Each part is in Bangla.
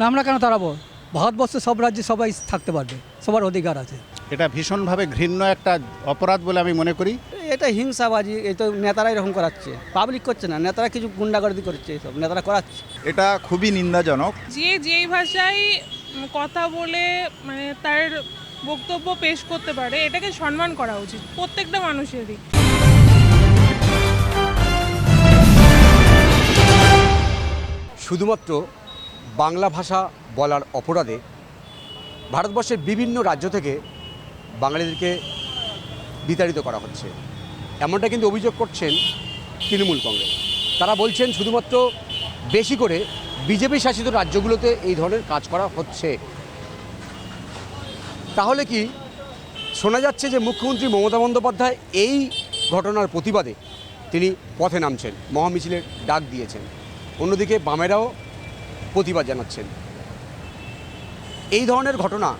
না আমরা কেন তাড়াবো? ভারতবর্ষে সব রাজ্যে সবাই থাকতে পারবে সবার অধিকার আছে। এটা ভীষণভাবে ঘৃণ্য একটা অপরাধ বলে আমি মনে করি। এটা হিংসাবাজি এই তো নেতারা এরকম করাচ্ছে। পাবলিক করছে না নেতারা কিছু গুন্ডাগর্দি করছে এইসব নেতারা করাচ্ছে। এটা খুবই নিন্দাজনক। যে যেই ভাষায় কথা বলে মানে তার বক্তব্য পেশ করতে পারে এটাকে সম্মান করা উচিত প্রত্যেকটা মানুষেরই। শুধুমাত্র বাংলা ভাষা বলার অপরাধে ভারতবর্ষের বিভিন্ন রাজ্য থেকে বাঙালিদেরকে বিতাড়িত করা হচ্ছে। এমনটা কিন্তু অভিযোগ করছেন তৃণমূল কংগ্রেস। তারা বলছেন, শুধুমাত্র বেশি করে বিজেপি শাসিত রাজ্যগুলোতে এই ধরনের কাজ করা হচ্ছে। তাহলে কি শোনা যাচ্ছে যে মুখ্যমন্ত্রী মমতা বন্দ্যোপাধ্যায় এই ঘটনার প্রতিবাদে তিনি পথে নামছেন, মহামিছিলের ডাক দিয়েছেন। অন্যদিকে বামেরাও প্রতিবাদ জানাচ্ছেন। এই ধরনের ঘটনা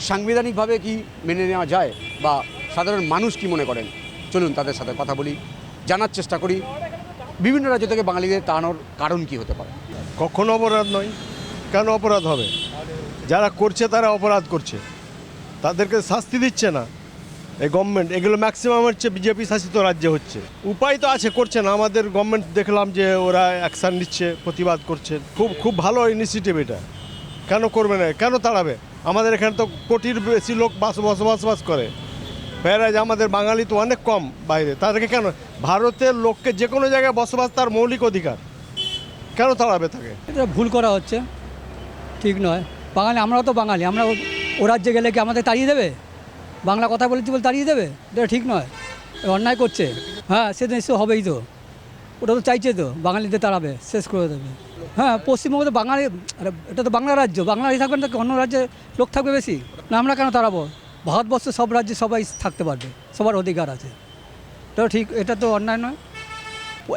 সাংবিধানিকভাবে কি মেনে নেওয়া যায় বা সাধারণ মানুষ কি মনে করেন? চলুন তাদের সাথে কথা বলি, জানার চেষ্টা করি। বিভিন্ন রাজ্য থেকে বাঙালিদের তাড়ানোর কারণ কি হতে পারে? কখনো অপরাধ নয়। কেন অপরাধ হবে? যারা করছে তারা অপরাধ করছে। তাদেরকে শাস্তি দিচ্ছে না। এই গভর্নমেন্ট এগুলো ম্যাক্সিমাম হচ্ছে বিজেপি শাসিত রাজ্যে হচ্ছে। উপায় তো আছে, করছে না। আমাদের গভর্নমেন্ট দেখলাম যে ওরা অ্যাকশান নিচ্ছে, প্রতিবাদ করছে। খুব খুব ভালো ইনিশিয়েটিভ এটা। কেন করবে না? কেন তাড়াবে? আমাদের এখানে তো কোটির বেশি লোক বাস বসবাস বাস করে প্যারাজ আমাদের বাঙালি তো অনেক কম বাইরে। তাদেরকে কেন? ভারতের লোককে যে কোনো জায়গায় বসবাস তার মৌলিক অধিকার। কেন তাড়াবে তাকে? এটা ভুল করা হচ্ছে। ঠিক নয়। বাঙালি, আমরাও তো বাঙালি। আমরা ও রাজ্যে গেলে কি আমাদের তাড়িয়ে দেবে? বাংলা কথা বলেছি বলে তাড়িয়ে দেবে? এটা ঠিক নয়। অন্যায় করছে। হ্যাঁ সে তো নিশ্চয় হবেই তো। ওটা তো চাইছে তো, বাঙালিদের তাড়াবে, শেষ করে দেবে। হ্যাঁ পশ্চিমবঙ্গে তো বাঙালি এটা তো বাংলা রাজ্য। বাংলায় থাকবে না তো অন্য রাজ্যে লোক থাকবে বেশি। না আমরা কেন তাড়াবো? ভারতবর্ষে সব রাজ্যে সবাই থাকতে পারবে, সবার অধিকার আছে। এটা ঠিক, এটা তো অন্যায় নয়।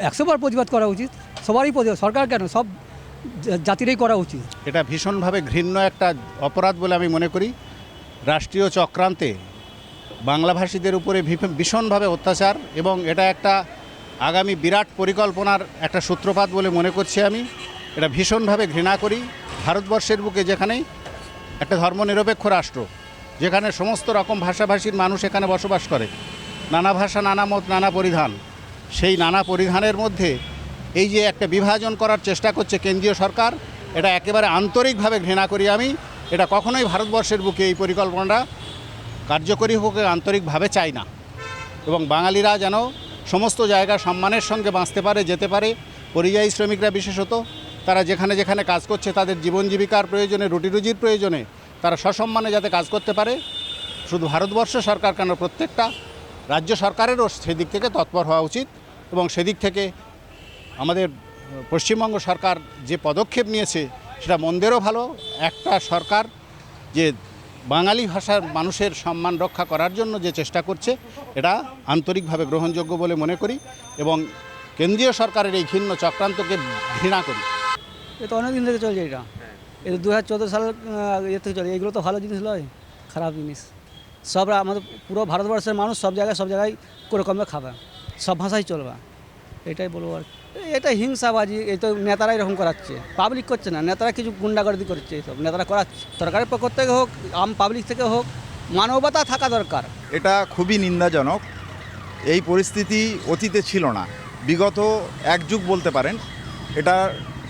একশো বার প্রতিবাদ করা উচিত, সবারই প্রতিবাদ, সরকার কেন? সব জাতিরই করা উচিত। এটা ভীষণভাবে ঘৃণ্য একটা অপরাধ বলে আমি মনে করি। রাষ্ট্রীয় চক্রান্তে বাংলাভাষীদের উপরে ভীষণ- ভীষণভাবে অত্যাচার এবং এটা একটা আগামী বিরাট পরিকল্পনার একটা সূত্রপাত বলে মনে করছি আমি। এটা ভীষণভাবে ঘৃণা করি। ভারতবর্ষের বুকে যেখানে একটা ধর্মনিরপেক্ষ রাষ্ট্র, যেখানে সমস্ত রকম ভাষাভাষীর মানুষ এখানে বসবাস করে, নানা ভাষা, নানা মত, নানা পরিধান, সেই নানা পরিধানের মধ্যে এই যে একটা বিভাজন করার চেষ্টা করছে কেন্দ্রীয় সরকার, এটা একেবারে আন্তরিকভাবে ঘৃণা করি আমি। এটা কখনোই ভারতবর্ষের বুকে এই পরিকল্পনাটা কার্যকরী হোক আন্তরিকভাবে চাই না। এবং বাঙালিরা যেন সমস্ত জায়গা সম্মানের সঙ্গে বাঁচতে পারে, যেতে পারে। পরিযায়ী শ্রমিকরা বিশেষত, তারা যেখানে যেখানে কাজ করছে, তাদের জীবন জীবিকার প্রয়োজনে, রুটি রুজির প্রয়োজনে, তারা সসম্মানে যাতে কাজ করতে পারে। শুধু ভারতবর্ষ সরকার কেন, প্রত্যেকটা রাজ্য সরকারেরও সেদিক থেকে তৎপর হওয়া উচিত। এবং সেদিক থেকে আমাদের পশ্চিমবঙ্গ সরকার যে পদক্ষেপ নিয়েছে, সেটা মন্দেরও ভালো। একটা সরকার যে বাঙালি ভাষার মানুষের সম্মান রক্ষা করার জন্য যে চেষ্টা করছে, এটা আন্তরিকভাবে গ্রহণযোগ্য বলে মনে করি এবং কেন্দ্রীয় সরকারের এই ঘৃণ্য চক্রান্তকে ঘৃণা করি। এ তো অনেকদিন থেকে চলছে এটা। এটা দু হাজার চোদ্দ সাল ইয়ে থেকে চলে। এগুলো তো ভালো জিনিস নয়, খারাপ জিনিস। সবরা আমাদের পুরো ভারতবর্ষের মানুষ সব জায়গায় সব জায়গায় করে কমে খাবে। সব ভাষাই চলবে। এটাই বলব আর। এটা হিংসাবাজি, এই তো নেতারা এরকম করাচ্ছে। পাবলিক করছে না, নেতারা কিছু গুন্ডাগর্দি করছে এইসব নেতারা করাচ্ছে। সরকারের পক্ষ থেকে হোক, আম পাবলিক থেকে হোক, মানবতা থাকা দরকার। এটা খুবই নিন্দাজনক। এই পরিস্থিতি অতীতে ছিল না। বিগত এক যুগ বলতে পারেন, এটা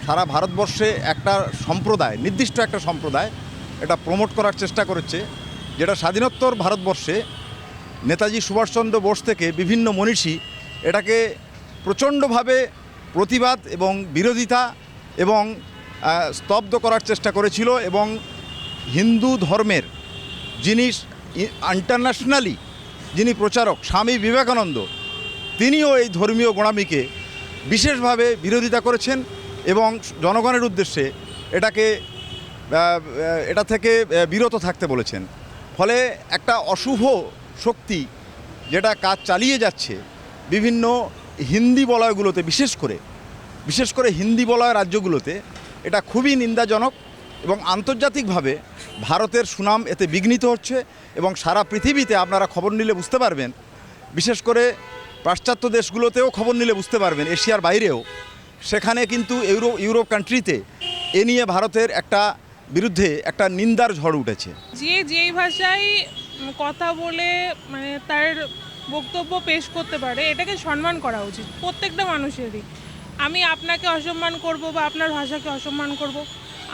সারা ভারতবর্ষে একটা সম্প্রদায়, নির্দিষ্ট একটা সম্প্রদায়, এটা প্রমোট করার চেষ্টা করেছে, যেটা স্বাধীনোত্তর ভারতবর্ষে নেতাজি সুভাষচন্দ্র বোস থেকে বিভিন্ন মনীষী এটাকে প্রচণ্ডভাবে প্রতিবাদ এবং বিরোধিতা এবং স্তব্ধ করার চেষ্টা করেছিল এবং হিন্দু ধর্মের যিনি ইন্টারন্যাশনালি যিনি প্রচারক, স্বামী বিবেকানন্দ, তিনিও এই ধর্মীয় গোড়ামিকে বিশেষভাবে বিরোধিতা করেছেন এবং জনগণের উদ্দেশ্যে এটাকে এটা থেকে বিরত থাকতে বলেছেন। ফলে একটা অশুভ শক্তি যেটা কাজ চালিয়ে যাচ্ছে, বিভিন্ন হিন্দি বলয়গুলোতে, বিশেষ করে বিশেষ করে হিন্দি বলয় রাজ্যগুলোতে এটা খুবই নিন্দাজনক এবং আন্তর্জাতিকভাবে ভারতের সুনাম এতে বিঘ্নিত হচ্ছে এবং সারা পৃথিবীতে আপনারা খবর নিলে বুঝতে পারবেন, বিশেষ করে পাশ্চাত্য দেশগুলোতেও খবর নিলে বুঝতে পারবেন, এশিয়ার বাইরেও। সেখানে কিন্তু ইউরো, ইউরোপ কান্ট্রিতে এ নিয়ে ভারতের একটা বিরুদ্ধে একটা নিন্দার ঝড় উঠেছে। যে যেই ভাষায় কথা বলে মানে তার বক্তব্য পেশ করতে পারে, এটাকে সম্মান করা উচিত প্রত্যেকটা মানুষেরই। আমি আপনাকে অসম্মান করব বা আপনার ভাষাকে অসম্মান করব,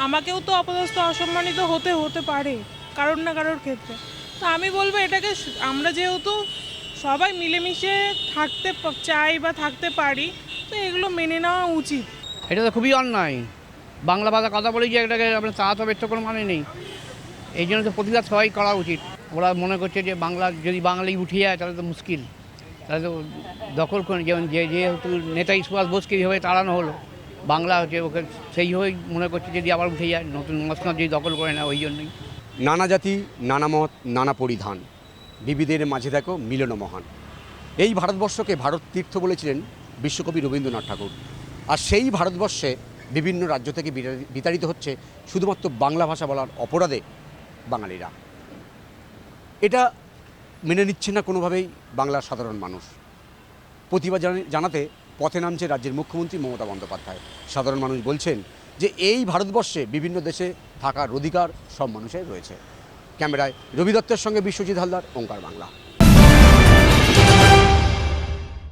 আমাকেও তো অপদস্থ অসম্মানিত হতে হতে পারে, কারোর না কারোর ক্ষেত্রে। তো আমি বলব এটাকে আমরা যেহেতু সবাই মিলেমিশে থাকতে চাই বা থাকতে পারি, তো এগুলো মেনে নেওয়া উচিত। এটা তো খুবই অন্যায়। বাংলা ভাষা কথা বলে যে এটাকে আপনার তাড়াতে হবে তো কোনো মানে নেই। এই জন্য তো প্রতিবাদ সবাই করা উচিত। ওরা মনে করছে যে বাংলা, যদি বাঙালি উঠিয়ে যায়, তাহলে তো মুশকিল। তাহলে তো দখল করে যেমন যে, যেহেতু নেতাজি সুভাষ বোসকে যেভাবে তাড়ানো হলো, বাংলা হচ্ছে ওকে সেইভাবেই মনে করছে যদি আবার উঠে যায়, নতুন মসনদ যদি দখল করে না ওই জন্যই। নানা জাতি, নানা মত, নানা পরিধান। বিবিধের মাঝে দেখো মিলন মহান। এই ভারতবর্ষকে ভারত তীর্থ বলেছিলেন বিশ্বকবি রবীন্দ্রনাথ ঠাকুর। আর সেই ভারতবর্ষে বিভিন্ন রাজ্য থেকে বিতাড়ি- বিতাড়িত হচ্ছে শুধুমাত্র বাংলা ভাষা বলার অপরাধে বাঙালিরা। এটা মেনে নিচ্ছে না কোনোভাবেই বাংলার সাধারণ মানুষ। প্রতিবাদ জানি- জানাতে পথে নামছে রাজ্যের মুখ্যমন্ত্রী মমতা বন্দ্যোপাধ্যায়। সাধারণ মানুষ বলছেন যে এই ভারতবর্ষে বিভিন্ন দেশে থাকার অধিকার সব মানুষের রয়েছে। ক্যামেরায় রবি দত্তের সঙ্গে বিশ্বজিৎ হালদার, ওঙ্কার বাংলা।